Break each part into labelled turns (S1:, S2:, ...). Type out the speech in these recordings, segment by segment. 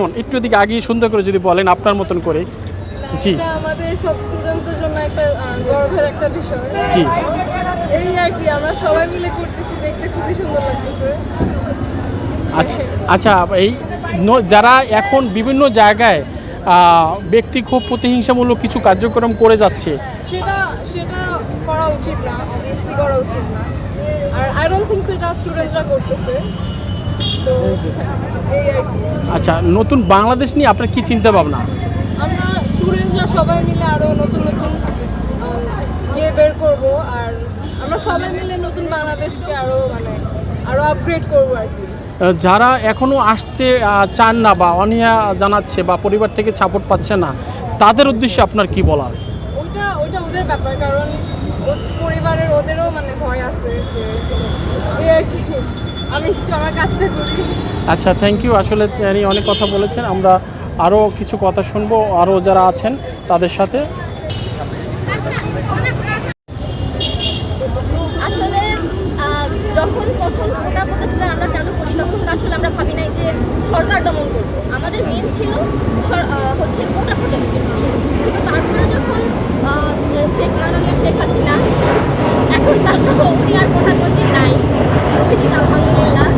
S1: কেমন? একটু দিকে আগে সুন্দর করে যদি বলেন আপনার মতন করে। জি।
S2: আমাদের সব স্টুডেন্টসদের জন্য একটা গর্বের একটা বিষয়।
S1: জি।
S2: এই আর কি আমরা সবাই মিলে করতেছি দেখতে খুবই সুন্দর লাগতেছে।
S1: আচ্ছা আচ্ছা এই যারা এখন বিভিন্ন জায়গায় ব্যক্তি খুব প্রতিহিংসামূলক কিছু কার্যক্রম করে যাচ্ছে।
S2: সেটা সেটা করা উচিত না অবভিয়াসলি করা উচিত না। আর আই ডোন্ট থিঙ্ক সেটা স্টুডেন্টসরা করতেছে। তো এই আর কি।
S1: আচ্ছা নতুন বাংলাদেশ নিয়ে আপনার কি চিন্তা ভাবনা?
S2: আমরা স্টুডেন্টসরা সবাই মিলে আরও নতুন নতুন ইয়ে বের করব আর আমরা সবাই মিলে নতুন বাংলাদেশকে আরও মানে আরও আপগ্রেড করব আর কি।
S1: যারা এখনও আসতে চান না বা অনীহা জানাচ্ছে বা পরিবার থেকে সাপোর্ট পাচ্ছে না তাদের উদ্দেশ্যে আপনার কি বলার
S2: ওইটা ওইটা ওদের ব্যাপার কারণ পরিবারের ওদেরও মানে ভয় আছে যে এই আর কি। আমি একটু আমার কাজটা করি।
S1: আচ্ছা থ্যাংক ইউ আসলে তিনি অনেক কথা বলেছেন। আমরা আরও কিছু কথা শুনব। আরও যারা আছেন তাদের সাথে।
S3: আসলে যখন প্রথম আমরা চালু করি তখন তো আসলে আমরা ভাবি নাই যে সরকার দমন করব। আমাদের মেন ছিল হচ্ছে প্রোটেস্ট কিন্তু তারপরে যখন শেখ মাননীয় শেখ হাসিনা এখন তা উনি আর প্রধানমন্ত্রী নাই। ইজ আলহামদুলিল্লাহ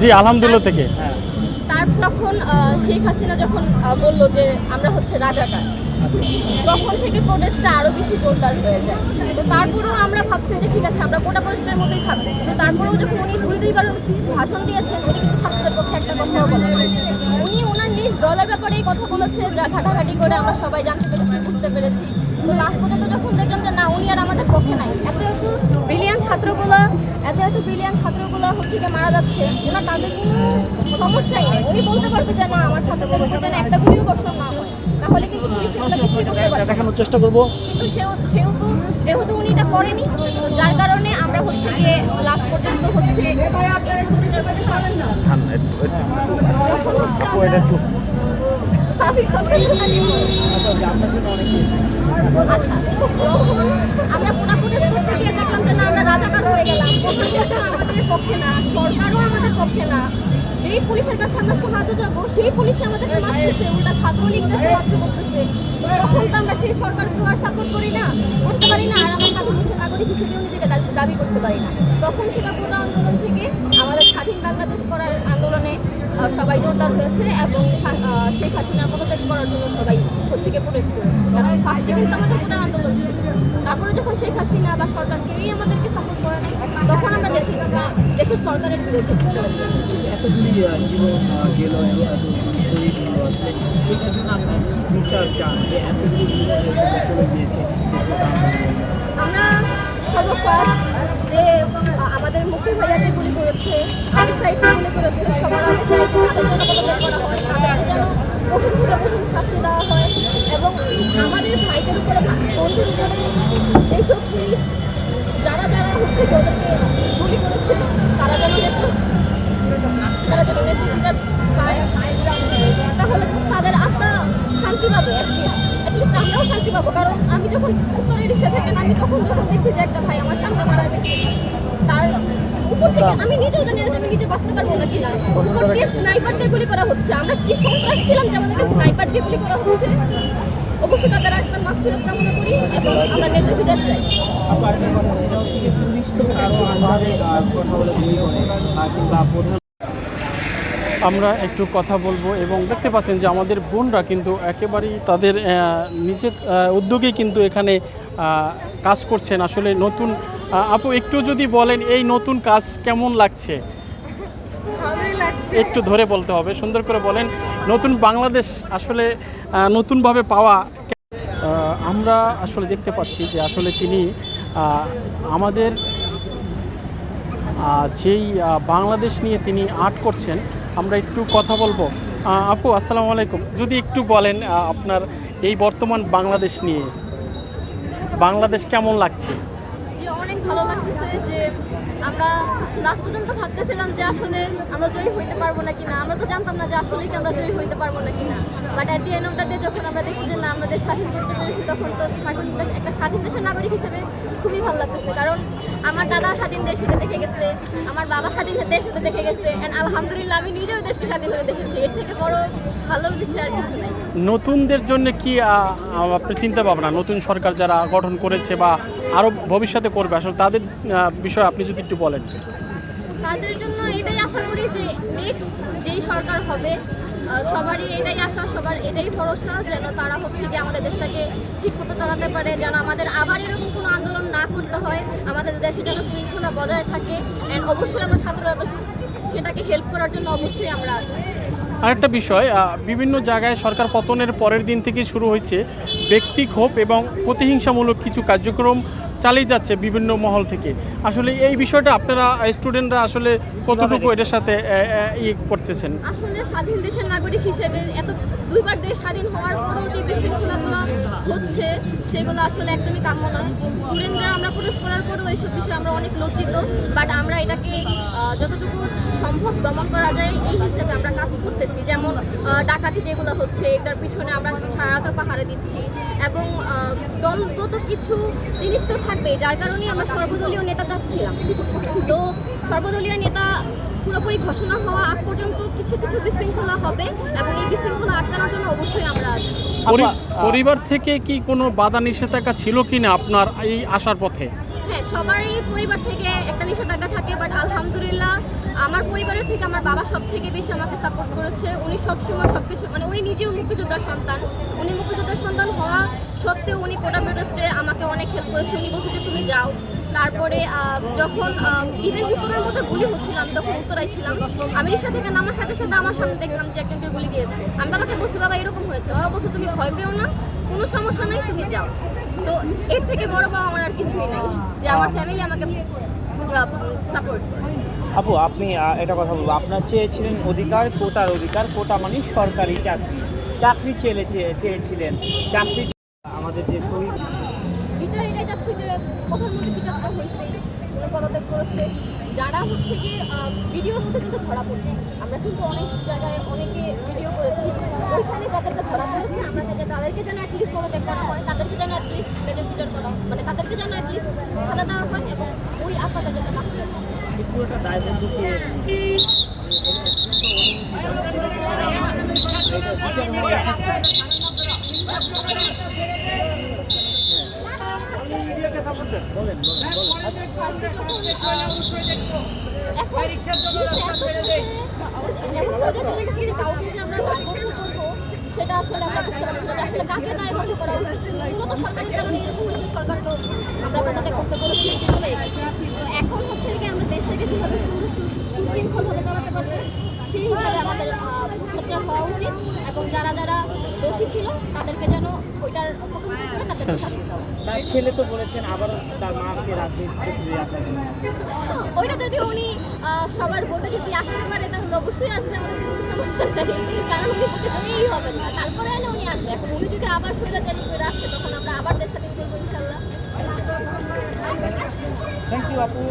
S1: জি আলহামদুলিল্লাহ থেকে।
S3: তার তখন শেখ হাসিনা যখন বলল যে আমরা হচ্ছে রাজাকার তখন থেকে প্রোটেস্টটা আরও বেশি জোরদার হয়ে যায়। তো তারপরেও আমরা ভাবছি যে ঠিক আছে আমরা কোটা প্রোটেস্টের মতোই থাকব। তো তারপরেও যখন উনি দুই দুইবার ভাষণ দিয়েছেন উনি কিন্তু ছাত্রদের পক্ষে একটা কথাও বলেন উনি ওনার নিজ দলের ব্যাপারে কথা বলেছে যা ঘাটাঘাটি করে আমরা সবাই জানতে পেরেছি বুঝতে পেরেছি। তো লাস্ট পর্যন্ত যখন দেখলাম যে না উনি আর আমাদের পক্ষে নাই। এত এত ব্রিলিয়ান ছাত্রগুলো এত এত ব্রিলিয়ান ছাত্রগুলো হচ্ছে গিয়ে মারা যাচ্ছে ওনার তাদের কোনো সমস্যাই নেই। উনি বলতে পারবে যে না আমার ছাত্রদের উপর যেন একটা গুলিও বর্ষণ না হয় তাহলে কিন্তু পুলিশ এগুলো কিছুই করতে পারবে।
S1: দেখানোর চেষ্টা করব।
S3: কিন্তু সেও সেহেতু যেহেতু উনি এটা করেনি যার কারণে আমরা হচ্ছে গিয়ে লাস্ট পর্যন্ত হচ্ছে আমরা কোটা প্রোটেস্ট করতে দেখলাম যে আমরা রাজাকার হয়ে গেলাম। আমাদের পক্ষে না, সরকারও আমাদের পক্ষে না। যেই পুলিশের কাছে আমরা সাহায্য যাব সেই পুলিশ আমাদেরকে মারতেছে সাহায্য করতেছে। আমরা সেই সরকারকে আর সাপোর্ট করি না, করতে পারি না, আর আমরা স্বাধীন নাগরিক হিসেবেও নিজেকে দাবি- করতে পারি না। তখন সেটা কোটা আন্দোলন থেকে আমাদের স্বাধীন বাংলাদেশ করার সবাই জোরদার হয়েছে এবং শেখ হাসিনার পদত্যাগ করার জন্য সবাই হচ্ছে গিয়ে প্রোটেস্ট করেছে। কারণ ফার্স্টে কিন্তু আমাদের কোটা আন্দোলন ছিল। তারপরে যখন শেখ হাসিনা বা সরকার কেউই আমাদেরকে সাপোর্ট করে নাই তখন আমরা দেশের দেশের সরকারের বিরুদ্ধে আমরা সর্বপ্রথম যে আমাদের মুক্তি ভাইয়াকে গুলি করেছে গুলি করেছে চাই পদত্যাগ করা হয় তাদেরকে যেন কঠিন থেকে কঠিন শাস্তি দেওয়া হয় এবং আমাদের ভাইদের উপরে বন্ধুর উপরে যেসব পুলিশ যারা যারা হচ্ছে কি ওদেরকে গুলি করেছে তারা যেন নেতৃত্ব তারা যেন নেতৃত্ব বিচার পায় তাহলে তাদের আত্মা শান্তি পাবে অ্যাটলিস্ট অ্যাটলিস্ট আমরাও শান্তি পাবো কারণ আমি যখন উত্তরের রিক্সা থেকে নামি তখন যখন দেখছি যে একটা ভাই আমার সামনে মারা গেছে তার আমরা একটা
S4: কথা
S1: বলব এবং দেখতে পাচ্ছেন যে আমাদের বোনরা কিন্তু একেবারেই তাদের নিজের উদ্যোগে কিন্তু এখানে কাজ করছেন। আসলে নতুন আপু একটু যদি বলেন এই নতুন কাজ কেমন লাগছে? একটু ধরে বলতে হবে সুন্দর করে বলেন নতুন বাংলাদেশ আসলে নতুনভাবে পাওয়া আমরা আসলে দেখতে পাচ্ছি যে আসলে তিনি আমাদের যেই বাংলাদেশ নিয়ে তিনি আর্ট করছেন আমরা একটু কথা বলব। আপু আসসালামু আলাইকুম। যদি একটু বলেন আপনার এই বর্তমান বাংলাদেশ নিয়ে বাংলাদেশ কেমন লাগছে?
S3: যে অনেক ভালো লাগতেছে যে আমরা লাস্ট পর্যন্ত ভাবতেছিলাম যে আসলে আমরা জয়ী হইতে পারব না। কিনা আমরা তো জানতাম না যে আসলে কি আমরা জয়ী হইতে পারব না। কিনা but at the end of the day যখন আমরা দেখছি যে না, আমাদের স্বাধীন করতে পেরেছি, তখন তো একটা স্বাধীন দেশের নাগরিক হিসেবে খুবই ভালো লাগতেছে। কারণ আমার দাদা স্বাধীন দেশ হতে দেখে গেছে, আমার বাবা স্বাধীন দেশ হতে দেখে গেছে অ্যান্ড আলহামদুলিল্লাহ আমি নিজেও দেশকে স্বাধীন হতে দেখেছি। এর থেকে বড় ভালো বিষয় আর কিছু নাই।
S1: নতুনদের জন্য কি আপনি আপনার চিন্তা ভাবনা নতুন সরকার যারা গঠন করেছে বা আরও ভবিষ্যতে করবে, আসলে তাদের বিষয়ে আপনি যদি একটু বলেন।
S3: তাদের জন্য এটাই আশা করি যে নেক্সট যেই সরকার হবে সবারই এটাই আশা, সবার এটাই ভরসা যেন তারা হচ্ছে কি আমাদের দেশটাকে ঠিক মতো চালাতে পারে, যেন আমাদের আবার এরকম কোনো আন্দোলন না করতে হয়, আমাদের দেশে যেন শৃঙ্খলা বজায় থাকে অ্যান্ড অবশ্যই আমরা ছাত্ররা তো সেটাকে হেল্প করার জন্য অবশ্যই আমরা আছি।
S1: আরেকটা বিষয় বিভিন্ন জায়গায় সরকার পতনের পরের দিন থেকে শুরু হয়েছে ব্যক্তি ক্ষোভ এবং প্রতিহিংসামূলক কিছু কার্যক্রম চালিয়ে যাচ্ছে বিভিন্ন মহল থেকে। আসলে এই বিষয়টা আপনারা স্টুডেন্টরা আসলে কতটুকু এটার সাথে আহ, করতেছেন?
S3: আসলে স্বাধীন দেশের নাগরিক হিসেবে এত দুইবার দেশ স্বাধীন হওয়ার পরেও যে বিশৃঙ্খলাগুলো হচ্ছে, সেগুলো আসলে একদমই কাম্য নয়। স্টুডেন্টরা আমরা প্রোটেস্ট করার পরেও এইসব বিষয়ে আমরা অনেক লজ্জিত বাট আমরা এটাকে যতটুকু সম্ভব দমন করা যায় এই হিসেবে আমরা কাজ করতেছি। যেমন ডাকাতি যেগুলো হচ্ছে, এটার পিছনে আমরা ছায়াত্র পাহাড়ে দিচ্ছি এবং দলগত কিছু জিনিস তো থাকবেই, যার কারণেই আমরা সর্বদলীয় নেতা চাচ্ছিলাম। তো সর্বদলীয় নেতা পুরোপুরি ঘোষণা হওয়া আগ পর্যন্ত কিছু কিছু বিশৃঙ্খলা হবে এবং এই বিশৃঙ্খলা আটকানোর জন্য অবশ্যই আমরা আছি।
S1: পরিবার থেকে কি কোনো বাধা নিষেধাজ্ঞা ছিল কি না আপনার এই আসার পথে?
S3: হ্যাঁ সবারই পরিবার থেকে একটা নিষেধাজ্ঞা থাকে বাট আলহামদুলিল্লাহ আমার পরিবারের থেকে আমার বাবা সব থেকে বেশি আমাকে সাপোর্ট করেছে। উনি সবসময় সব কিছু মানে উনি নিজেও মুক্তিযোদ্ধার সন্তান। উনি মুক্তিযোদ্ধার সন্তান হওয়া সত্ত্বেও উনি কোটা প্রোটেস্টে আমাকে অনেক হেল্প করেছে। উনি বলছে যে তুমি যাও। তারপরে যখন ইভেন উত্তরের মধ্যে গুলি হচ্ছিল, আমি তখন উত্তরায় ছিলাম। আমি রিক্সা থেকে নামার সাথে সাথে আমার সামনে দেখলাম যে একজনকে গুলি দিয়েছে আমি বাবাকে বলছি, বাবা, এরকম হয়েছে। বাবা বলছে, তুমি ভয় পেও না, কোনো সমস্যা নেই, তুমি যাও। তো এর থেকে বড় পাওয়া আমার আর কিছুই নাই, যে আমার ফ্যামিলি আমাকে সাপোর্ট
S4: আপু, আপনি এটা কথা বলব। আপনার চেয়েছিলেন অধিকার, কোটার অধিকার। কোটা মানে সরকারি চাকরি। চাকরি চেয়ে- চেয়েছিলেন। চাকরি আমাদের যে শহীদ
S3: বিচার এটাই যাচ্ছে যে প্রধানমন্ত্রী বিচারটা হয়েছে পদত্যাগ করেছে। যারা হচ্ছে কি ভিডিওর মধ্যে কিন্তু ধরা পড়ছে। আমরা কিন্তু অনেক জায়গায় অনেকে ভিডিও করেছি। ওইখানে যাদেরকে ধরা পড়েছে আমরা চাই তাদেরকে যেন অ্যাটলিস্ট পদত্যাগ করা হয় তাদেরকে যেন অ্যাটলিস্ট ন্যায্য বিচার করা মানে তাদেরকে যেন অ্যাটলিস্ট সাজা দেওয়া হয় এবং ওই আশাটা যাতে না। করে সেটা আসলে আমরা বুঝতে পারছি না আসলে কাকে দায়বদ্ধ করা উচিত মূলত সরকারের কারণে এরকম হয়েছে সরকার তো আমরা পদত্যাগ করতে বলেছি এখন হচ্ছে কি আমরা থেকে কীভাবে সুন্দর সুশৃঙ্খলভাবে চালাতে পারব সেই হিসাবে আমাদের সোচ্চার হওয়া উচিত এবং যারা যারা দোষী ছিল তাদেরকে যেন ওইটার তদন্ত করে তাদেরকে শাস্তি দেওয়া
S4: তার ছেলে তো বলেছেন আবারও তার মাকে রাজনীতিতে ফিরে আসার জন্য
S3: ওইটা যদি উনি সবার ভোটে যদি আসতে পারে তাহলে অবশ্যই আসবে আমাদের কোনো সমস্যা নেই। কারণ উনি ভোটে জয়ী হবেন না। তারপরে উনি আসবে। এখন উনি যদি আবার স্বৈরাচারী করে আসছে তখন আমরা আবার দেশ স্বাধীন করব ইনশাল্লাহ।
S4: থ্যাংক ইউ আপু।